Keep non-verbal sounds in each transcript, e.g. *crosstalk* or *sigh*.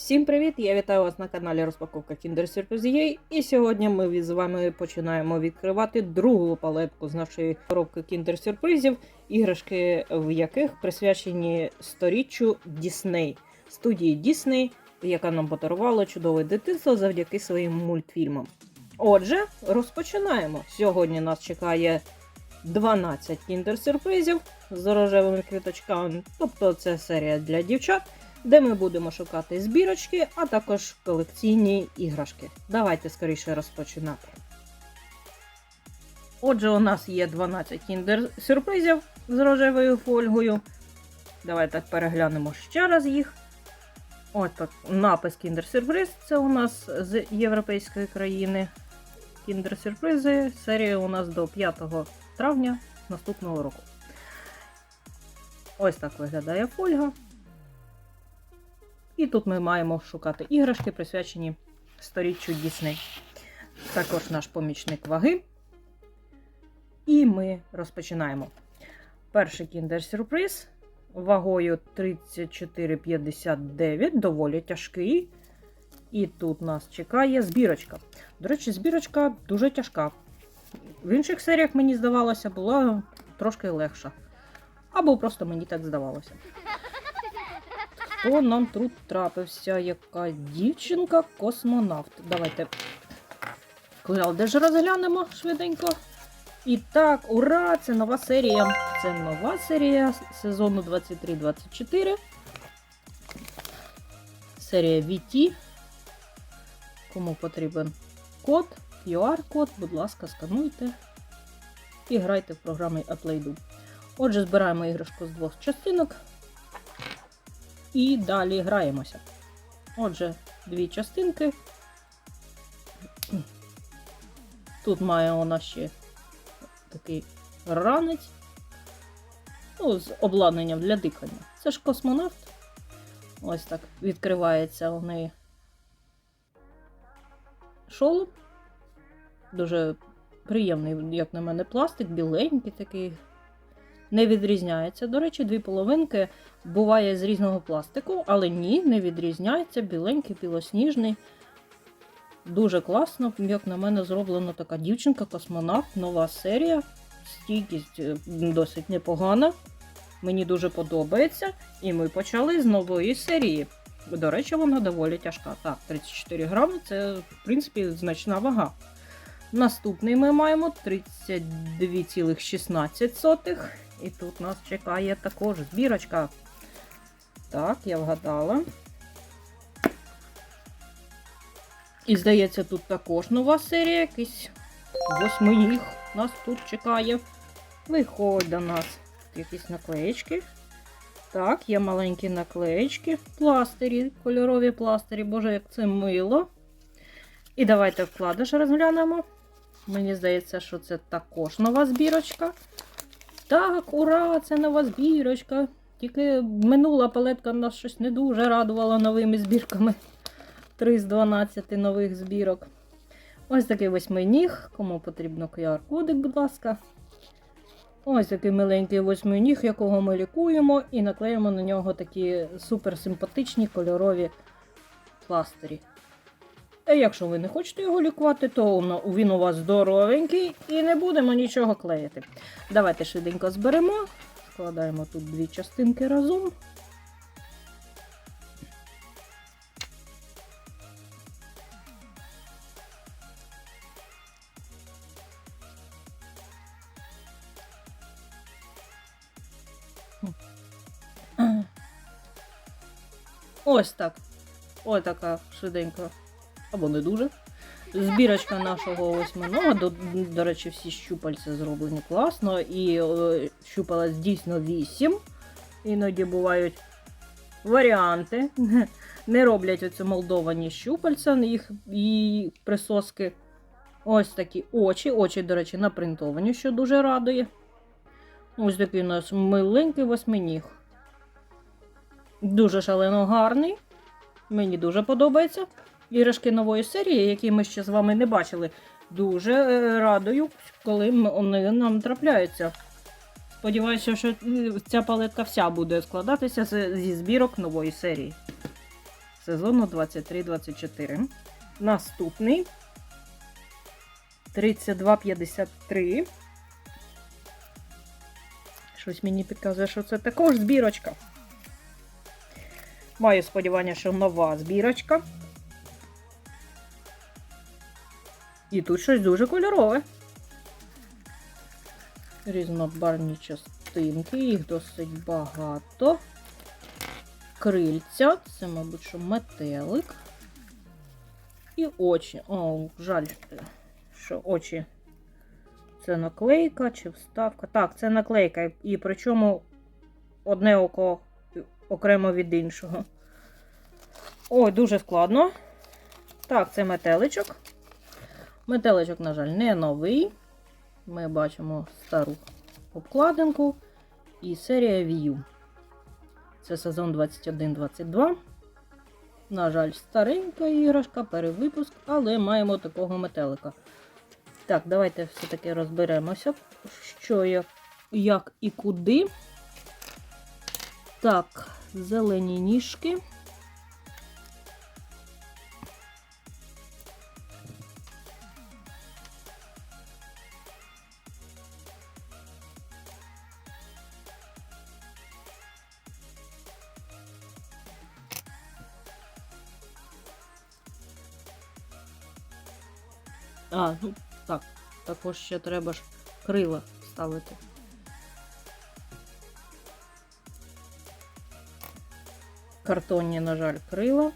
Всім привіт! Я вітаю вас на каналі Розпаковка Kinder Surprise UA. І сьогодні ми з вами починаємо відкривати другу палетку з нашої коробки Kinder Сюрпризів, іграшки в яких присвячені сторіччю Disney, студії Disney, яка нам подарувала чудове дитинство завдяки своїм мультфільмам. Отже, розпочинаємо. Сьогодні нас чекає 12 Kinder Сюрпризів з рожевими квіточками, тобто це серія для дівчат де ми будемо шукати збірочки, а також колекційні іграшки. Давайте скоріше розпочинати. Отже, у нас є 12 кіндер сюрпризів з рожевою фольгою. Давайте переглянемо ще раз їх. Ось так, напис Surprise це у нас з європейської країни. Surprise серія у нас до 5 травня наступного року. Ось так виглядає фольга. І тут ми маємо шукати іграшки, присвячені сторіччю Дісней. Також наш помічник ваги. І ми розпочинаємо. Перший кіндер сюрприз вагою 34,59, доволі тяжкий. І тут нас чекає збірочка. До речі, збірочка дуже тяжка. В інших серіях, мені здавалося, була трошки легша. Або просто мені так здавалося. Хто нам тут трапився? Яка дівчинка космонавт? Давайте де ж розглянемо швиденько. І так, ура! Це нова серія. Це нова серія сезону 23-24. Серія VT. Кому потрібен код, QR-код, будь ласка, скануйте і грайте в програмі Uplaydu. Отже, збираємо іграшку з двох частинок. І далі граємося. Отже, дві частинки. Тут має у нас ще такий ранець. Ну, з обладнанням для дихання. Це ж космонавт. Ось так відкривається у неї шолом. Дуже приємний, як на мене, пластик, біленький такий не відрізняється. До речі, дві половинки буває з різного пластику, але ні, не відрізняється. Біленький, білосніжний. Дуже класно, як на мене, зроблена така дівчинка-космонавт, нова серія. Стійкість е, досить непогана. Мені дуже подобається. І ми почали з нової серії. До речі, вона доволі тяжка. Так, 34 грами це, в принципі, значна вага. Наступний ми маємо 32,16. І тут нас чекає також збірочка. Так, я вгадала. І, здається, тут також нова серія, якийсь восьмиїх нас тут чекає. Виходить до нас якісь наклеєчки. Так, є маленькі наклеєчки, пластирі, кольорові пластирі, боже, як це мило. І давайте вкладиш розглянемо. Мені здається, що це також нова збірочка. Так, ура! Це нова збірочка. Тільки минула палетка нас щось не дуже радувала новими збірками. 3 з 12 нових збірок. Ось такий восьминіг. Кому потрібно QR-кодик, будь ласка. Ось такий миленький восьминіг, якого ми лікуємо, і наклеїмо на нього такі суперсимпатичні кольорові пластирі. А якщо ви не хочете його лікувати, то він у вас здоровенький і не будемо нічого клеїти. Давайте швиденько зберемо, складаємо тут дві частинки разом. Ось так. Ось така швиденька або не дуже. Збірочка нашого восьминого, до, до речі, всі щупальці зроблені класно. І е, щупалець дійсно 8. Іноді бувають варіанти. *laughs* Не роблять оці молдовані щупальця їх і присоски. Ось такі очі. Очі, до речі, напринтовані, що дуже радує. Ось такий у нас миленький восьминіг. Дуже шалено гарний. Мені дуже подобається іграшки нової серії, які ми ще з вами не бачили. Дуже е, радую, коли вони нам трапляються. Сподіваюся, що ця палетка вся буде складатися зі збірок нової серії. сезону 23-24. Наступний 32,53. Щось мені підказує, що це також збірочка. Маю сподівання, що нова збірочка. І тут щось дуже кольорове. Різнобарні частинки, їх досить багато. Крильця, це, мабуть, що метелик. І очі. О, жаль, що очі. Це наклейка чи вставка. Так, це наклейка. І причому одне око окремо від іншого. Ой, дуже складно. Так, це метеличок. Метеличок, на жаль, не новий. Ми бачимо стару обкладинку і серія View. Це сезон 21-22. На жаль, старенька іграшка, перевипуск, але маємо такого метелика. Так, давайте все-таки розберемося, що як, як і куди. Так, зелені ніжки. Ну так, також ще треба ж крила ставити. Картонні, на жаль, крила.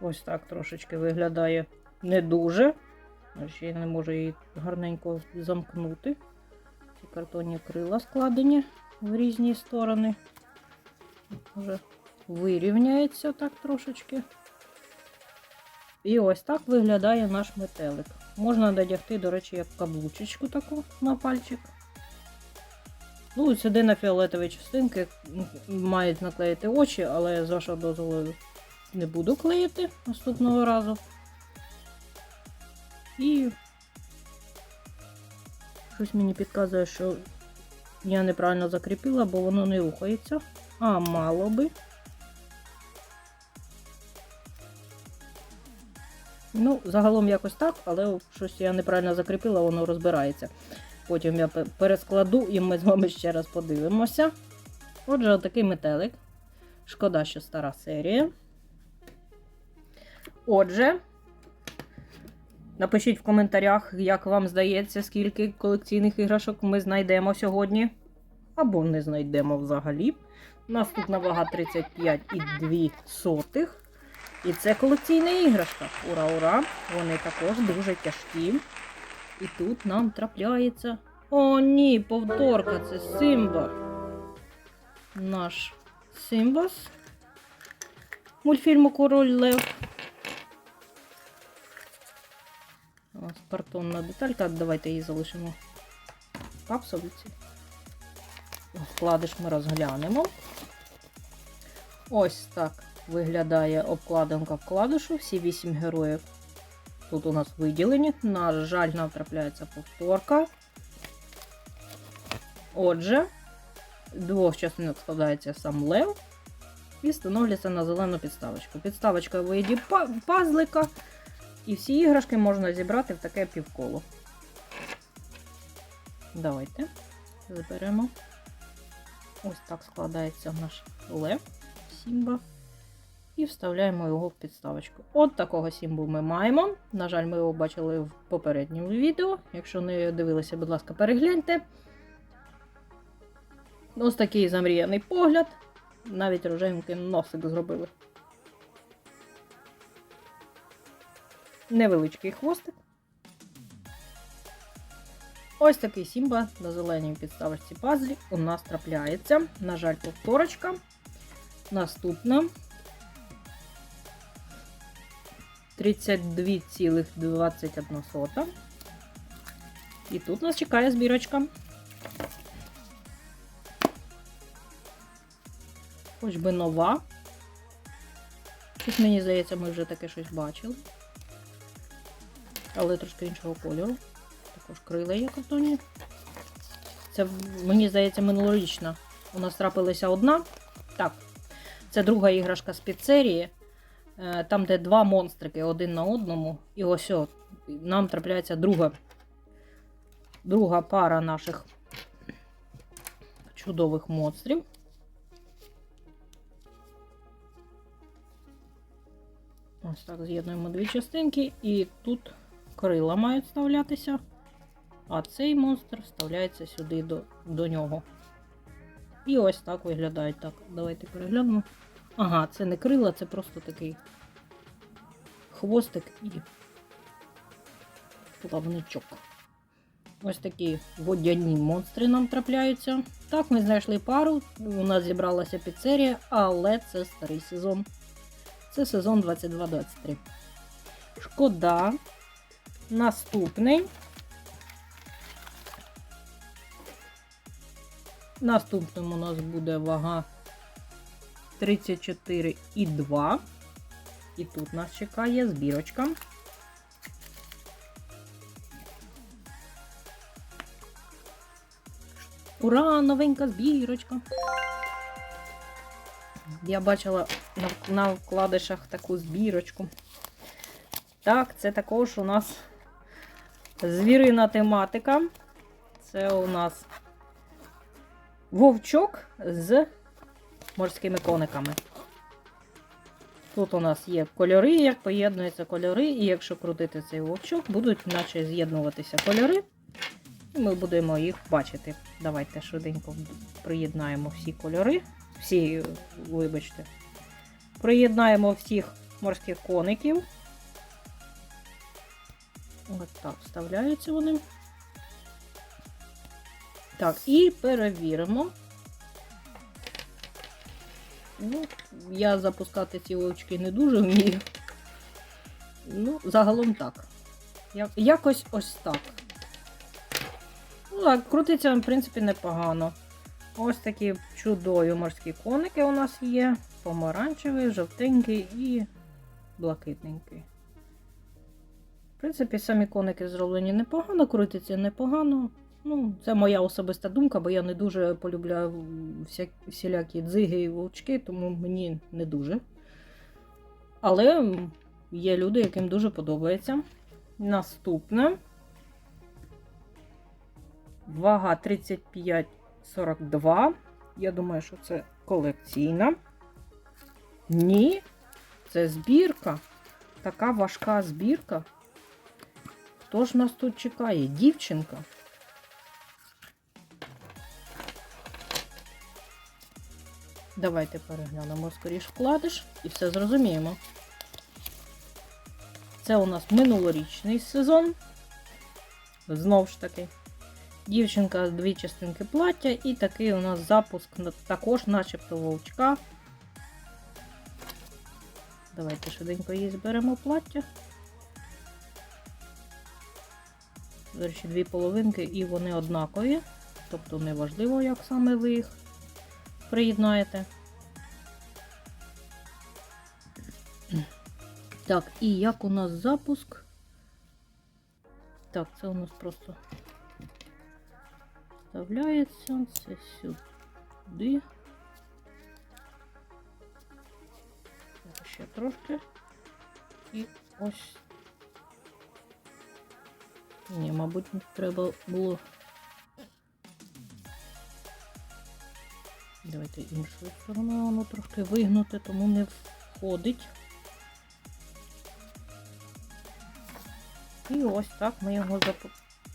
Ось так трошечки виглядає не дуже. Ще я не можу її гарненько замкнути. Ці картонні крила складені в різні сторони. Вже вирівняється так трошечки. І ось так виглядає наш метелик. Можна надягти, до речі, як каблучечку таку на пальчик. Ну, сюди на фіолетові частинки мають наклеїти очі, але з вашого дозволу не буду клеїти наступного разу. І щось мені підказує, що я неправильно закріпила, бо воно не рухається. А, мало би. Ну, загалом якось так, але щось я неправильно закріпила, воно розбирається. Потім я перескладу і ми з вами ще раз подивимося. Отже, отакий метелик. Шкода, що стара серія. Отже, напишіть в коментарях, як вам здається, скільки колекційних іграшок ми знайдемо сьогодні. Або не знайдемо взагалі. Наступна вага 35,2. І це колекційна іграшка. Ура, ура! Вони також дуже тяжкі. І тут нам трапляється. О, ні, повторка, це Симба. Наш Симбас. Мультфільму Король Лев. Ось картонна деталька. Давайте її залишимо в капсулиці. Вкладиш ми розглянемо. Ось так виглядає обкладинка вкладишу. Всі вісім героїв тут у нас виділені. На жаль, нам трапляється повторка. Отже, двох частинок складається сам лев і встановлюється на зелену підставочку. Підставочка в пазлика. І всі іграшки можна зібрати в таке півколо. Давайте заберемо. Ось так складається наш лев Сімба. І вставляємо його в підставочку. От такого сімбу ми маємо. На жаль, ми його бачили в попередньому відео. Якщо не дивилися, будь ласка, перегляньте. Ось такий замріяний погляд. Навіть рожевенький носик зробили. Невеличкий хвостик. Ось такий Сімба на зеленій підставочці пазлі у нас трапляється. На жаль, повторочка. Наступна 32,21. І тут нас чекає збірочка. Хоч би нова. Щось мені здається, ми вже таке щось бачили. Але трошки іншого кольору. Також крила є картонні. Це мені здається, минулорічна. У нас трапилася одна. Так, це друга іграшка з підсерії. Е, Там, де два монстрики один на одному. І ось о, нам трапляється друга, друга пара наших чудових монстрів. Ось так з'єднуємо дві частинки, і тут крила мають вставлятися, а цей монстр вставляється сюди до, до нього. І ось так виглядають. Так, давайте переглянемо. Ага, це не крила, це просто такий хвостик і плавничок. Ось такі водяні монстри нам трапляються. Так, ми знайшли пару. У нас зібралася піцерія, але це старий сезон. Це сезон 22-23. Шкода. Наступний. Наступним у нас буде вага 34,2. І тут нас чекає збірочка. Ура, новенька збірочка. Я бачила на, вкладишах таку збірочку. Так, це також у нас звірина тематика. Це у нас вовчок з морськими кониками. Тут у нас є кольори, як поєднуються кольори, і якщо крутити цей вовчок, будуть наче з'єднуватися кольори. І ми будемо їх бачити. Давайте швиденько приєднаємо всі кольори. Всі, вибачте, приєднаємо всіх морських коників. Ось так вставляються вони. Так, і перевіримо. Ну, я запускати ці очки не дуже вмію. Ну, загалом так. Якось ось так. Ну, так, крутиться, в принципі, непогано. Ось такі чудові морські коники у нас є. Помаранчевий, жовтенький і блакитненький. В принципі, самі коники зроблені непогано, крутиться непогано. Ну, це моя особиста думка, бо я не дуже полюбляю всілякі дзиги і вовчки, тому мені не дуже. Але є люди, яким дуже подобається. Наступне. Вага 35,42. Я думаю, що це колекційна. Ні, це збірка. Така важка збірка. Хто ж нас тут чекає? Дівчинка. Давайте переглянемо скоріш вкладиш і все зрозуміємо. Це у нас минулорічний сезон. Знов ж таки. Дівчинка з дві частинки плаття, і такий у нас запуск також, начебто вовчка. Давайте швиденько її зберемо плаття. До речі, дві половинки і вони однакові. Тобто неважливо, як саме ви їх приєднаєте. Так, і як у нас запуск? Так, це у нас просто вставляється, це сюди. Так, Ще трошки. І ось. Ні, мабуть, треба було. Давайте іншою стороною воно трошки вигнуте, тому не входить. І ось так ми його запустимо.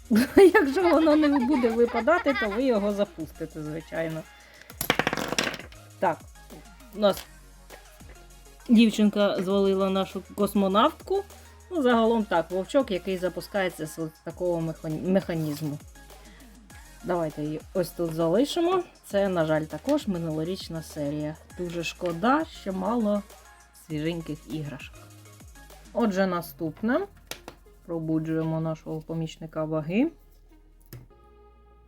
*laughs* Якщо воно не буде випадати, то ви його запустите, звичайно. Так, у нас дівчинка звалила нашу космонавтку. Ну, загалом так, вовчок, який запускається з такого механізму. Давайте її ось тут залишимо. Це, на жаль, також минулорічна серія. Дуже шкода, що мало свіженьких іграшок. Отже, наступне. Пробуджуємо нашого помічника ваги.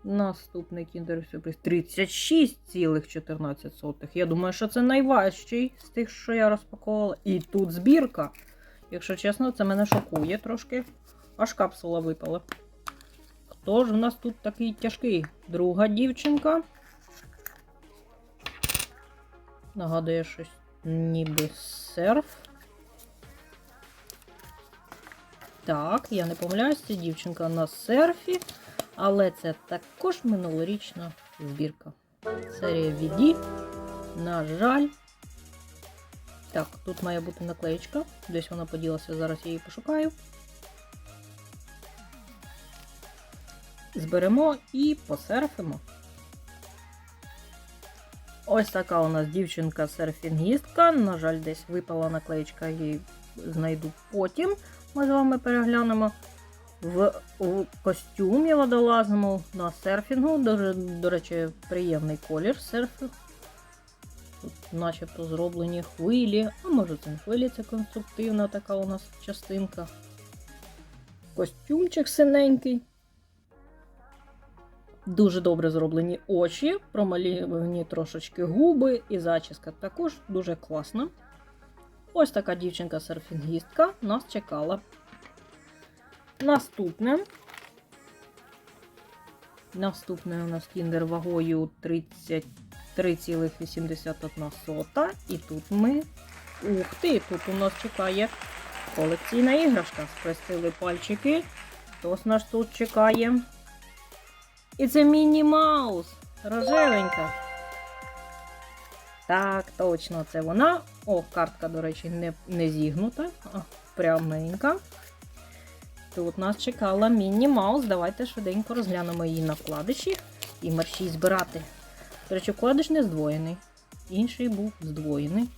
Наступний кіндер сюрприз 36,14. Я думаю, що це найважчий з тих, що я розпаковувала. І тут збірка. Якщо чесно, це мене шокує трошки. Аж капсула випала. Хто ж у нас тут такий тяжкий? Друга дівчинка. Нагадує щось ніби серф. Так, я не помиляюсь, це дівчинка на серфі, але це також минулорічна збірка. Серія VD. На жаль. Так, тут має бути наклеєчка. Десь вона поділася, зараз я її пошукаю. Зберемо і посерфимо. Ось така у нас дівчинка-серфінгістка. На жаль, десь випала наклеєчка, її знайду потім. Ми з вами переглянемо в, в костюмі водолазному на серфінгу. Дуже, до речі, приємний колір серфу. Тут начебто зроблені хвилі, а може це не хвилі, це конструктивна така у нас частинка. Костюмчик синенький. Дуже добре зроблені очі, промалювані трошечки губи і зачіска також дуже класна. Ось така дівчинка-серфінгістка нас чекала. Наступне. Наступне у нас кіндер вагою 33,81. І тут ми. Ух ти! Тут у нас чекає колекційна іграшка. Спростили пальчики. Хтось нас тут чекає? І це Міні Маус. Рожевенька. Так, точно, це вона. О, картка, до речі, не, не зігнута, а пряменька. Тут нас чекала Міні Маус. Давайте швиденько розглянемо її на вкладиші і мерщій збирати. До речі, вкладиш не здвоєний. Інший був здвоєний.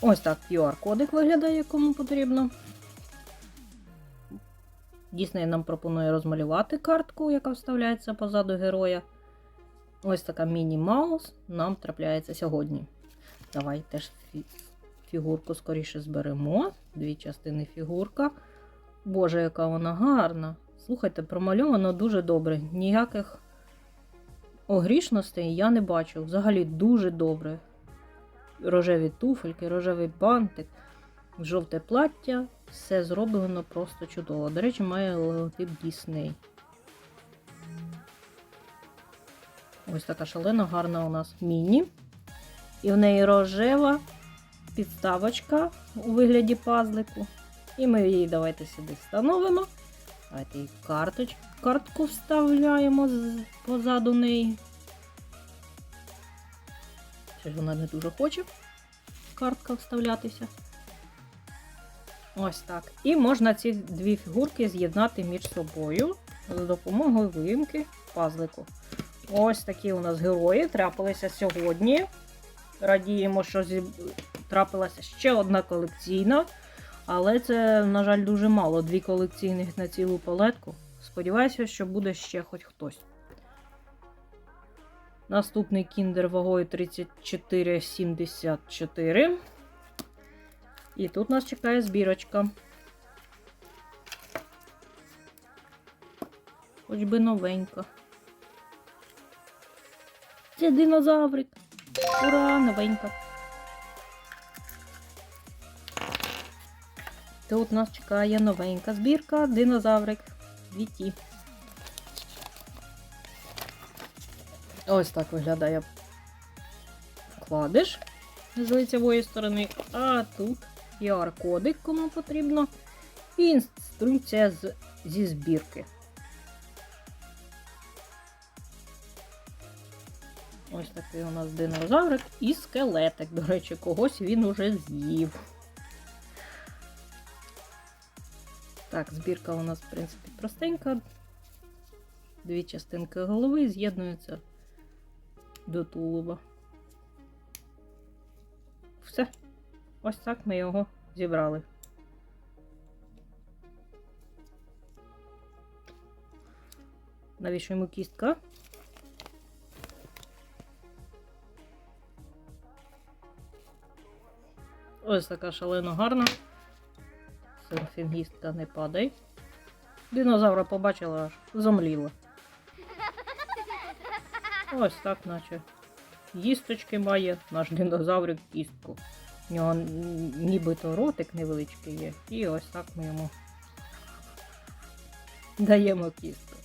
Ось так QR-кодик виглядає, кому потрібно. Дійсней нам пропонує розмалювати картку, яка вставляється позаду героя. Ось така міні-маус нам трапляється сьогодні. Давай теж фі- фігурку скоріше зберемо. Дві частини фігурка. Боже, яка вона гарна. Слухайте, промальовано дуже добре. Ніяких огрішностей я не бачу. Взагалі дуже добре. Рожеві туфельки, рожевий бантик, жовте плаття. Все зроблено просто чудово. До речі, має логотип Disney. Ось така шалена гарна у нас міні. І в неї рожева підставочка у вигляді пазлику. І ми її давайте сюди встановимо. Давайте її карточ, картку вставляємо позаду неї. Щось вона не дуже хоче картка вставлятися. Ось так. І можна ці дві фігурки з'єднати між собою за допомогою виїмки пазлику. Ось такі у нас герої трапилися сьогодні. Радіємо, що трапилася ще одна колекційна. Але це, на жаль, дуже мало. Дві колекційних на цілу палетку. Сподіваюся, що буде ще хоч хтось. Наступний кіндер вагою 34,74. І тут нас чекає збірочка. Хоч би новенька. Це динозаврик. Ура, новенька. Тут нас чекає новенька збірка, динозаврик. VT. Ось так виглядає вкладиш з лицевої сторони, а тут QR-кодик, кому потрібно, і інструкція з, зі збірки. Ось такий у нас динозаврик і скелетик. До речі, когось він уже з'їв. Так, збірка у нас, в принципі, простенька. Дві частинки голови з'єднуються до тулуба. Все. Ось так ми його зібрали. Навіщо йому кістка? Ось така шалено гарна. Серфінгістка не падай. Динозавра побачила аж зомліла. Ось так, наче. Їсточки має наш динозаврик кістку. У нього нібито ротик невеличкий є. І ось так ми йому даємо кістку.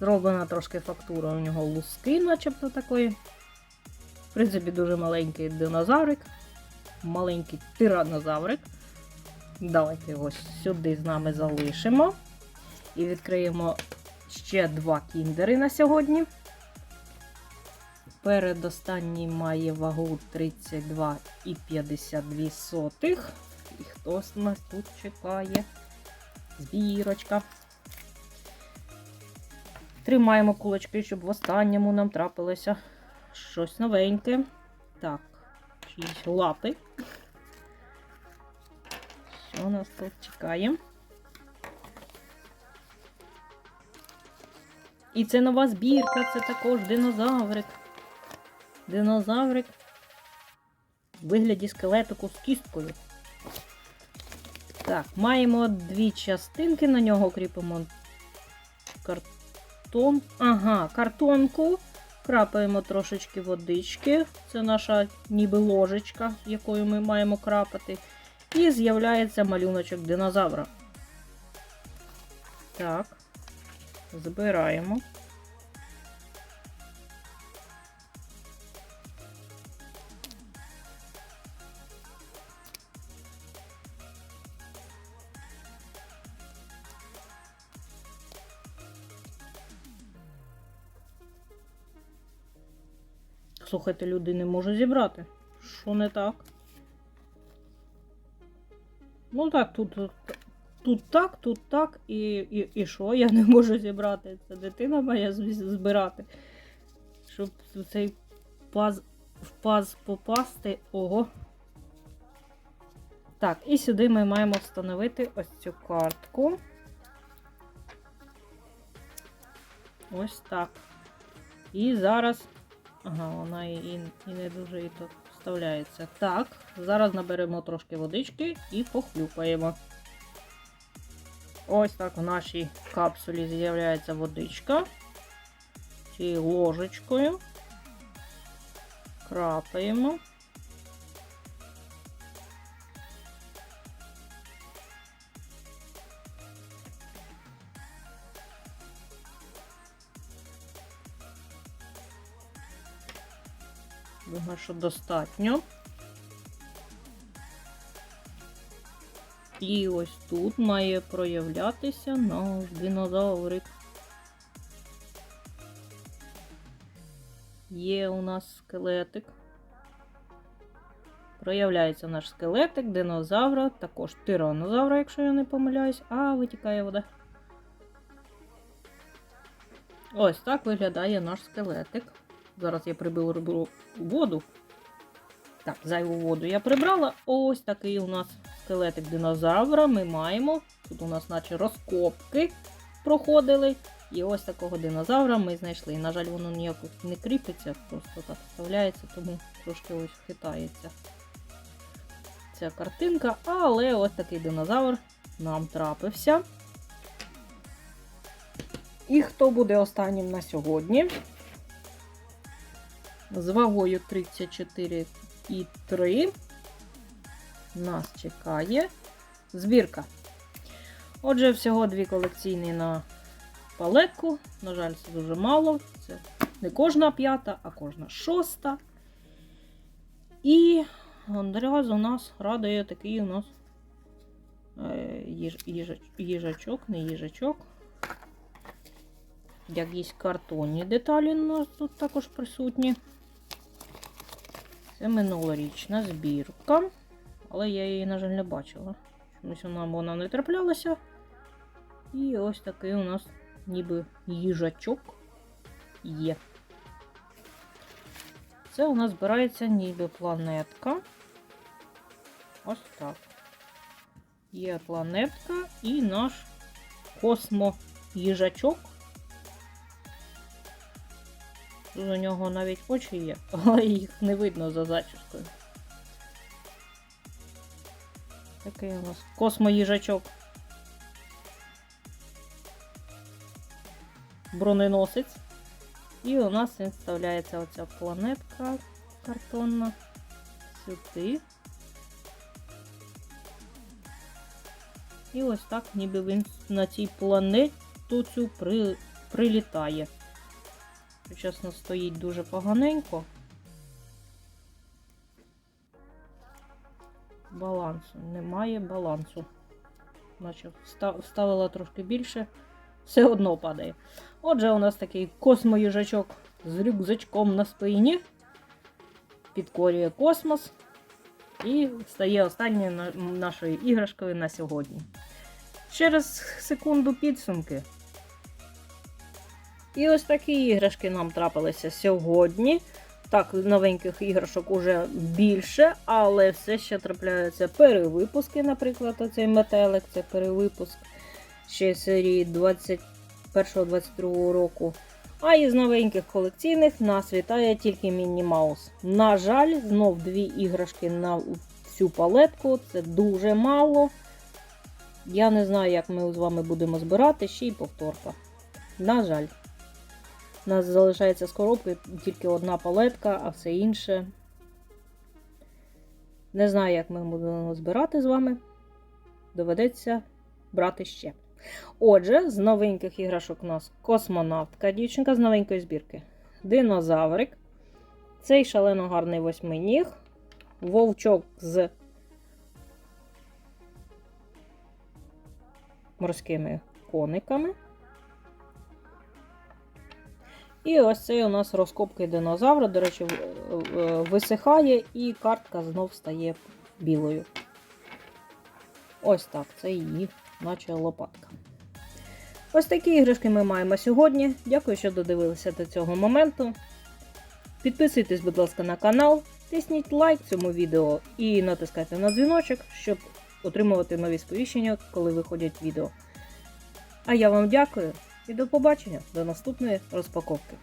Зроблена трошки фактура у нього луски, начебто такої. В принципі, дуже маленький динозаврик. Маленький тиранозаврик. Давайте його сюди з нами залишимо. І відкриємо ще два кіндери на сьогодні. Передостанній має вагу 32,52 сотих. І хтось нас тут чекає. Збірочка. Тримаємо кулачки, щоб в останньому нам трапилося щось новеньке. Так, чиїсь лапи. Що нас тут чекає? І це нова збірка, це також динозаврик. Динозаврик в вигляді скелетику з кісткою. Так, маємо дві частинки, на нього кріпимо картон. Ага, картонку. Крапаємо трошечки водички. Це наша ніби ложечка, якою ми маємо крапати. І з'являється малюночок динозавра. Так, збираємо. Слухайте, люди не можу зібрати. Що не так? Ну так, тут, тут, так, тут так, і, і, і що я не можу зібрати? Це дитина має збирати. Щоб цей паз, в паз попасти. Ого. Так, і сюди ми маємо встановити ось цю картку. Ось так. І зараз. Ага, вона і, і, не дуже і тут вставляється. Так, зараз наберемо трошки водички і похлюпаємо. Ось так в нашій капсулі з'являється водичка. Цією ложечкою. Крапаємо. Що достатньо. І ось тут має проявлятися наш динозаврик. Є у нас скелетик. Проявляється наш скелетик, динозавра, також тиранозавра, якщо я не помиляюсь, а витікає вода. Ось так виглядає наш скелетик. Зараз я приберу воду. Так, зайву воду я прибрала. Ось такий у нас скелетик динозавра. Ми маємо. Тут у нас, наче, розкопки проходили. І ось такого динозавра ми знайшли. На жаль, воно ніяк не кріпиться, просто так вставляється, тому трошки ось хитається ця картинка. Але ось такий динозавр нам трапився. І хто буде останнім на сьогодні? З вагою 34,3 нас чекає збірка. Отже, всього дві колекційні на палетку. На жаль, це дуже мало. Це не кожна п'ята, а кожна шоста. І одразу нас радує такий у нас е, їж, їжачок, не їжачок. Якісь картонні деталі у нас тут також присутні. Це минулорічна збірка, але я її, на жаль, не бачила. Чомусь вона, вона не траплялася. І ось такий у нас ніби їжачок є. Це у нас збирається ніби планетка. Ось так. Є планетка і наш космо-їжачок. Тут у нього навіть очі є, *laughs* але їх не видно за зачіскою. Такий у нас космоїжачок. Броненосець. І у нас він вставляється оця планетка картонна сюди. І ось так, ніби він на цій планеті цю при... прилітає. Чесно, стоїть дуже поганенько. Балансу. Немає балансу. Вста- вставила трошки більше, все одно падає. Отже, у нас такий космоїжачок з рюкзачком на спині. Підкорює космос. І стає останньою нашою іграшкою на сьогодні. Через секунду підсумки. І ось такі іграшки нам трапилися сьогодні. Так, новеньких іграшок уже більше, але все ще трапляються перевипуски, наприклад, оцей метелик, це перевипуск ще серії 21-22 року. А із новеньких колекційних нас вітає тільки Мінні Маус. На жаль, знов дві іграшки на всю палетку. Це дуже мало. Я не знаю, як ми з вами будемо збирати, ще й повторка. На жаль. У нас залишається з коробки тільки одна палетка, а все інше. Не знаю, як ми будемо збирати з вами. Доведеться брати ще. Отже, з новеньких іграшок у нас космонавтка, дівчинка з новенької збірки. Динозаврик. Цей шалено гарний восьминіг. Вовчок з морськими кониками. І ось цей у нас розкопки динозавра, до речі, висихає, і картка знов стає білою. Ось так, це її, наче лопатка. Ось такі іграшки ми маємо сьогодні. Дякую, що додивилися до цього моменту. Підписуйтесь, будь ласка, на канал, тисніть лайк цьому відео і натискайте на дзвіночок, щоб отримувати нові сповіщення, коли виходять відео. А я вам дякую і до побачення до наступної розпаковки.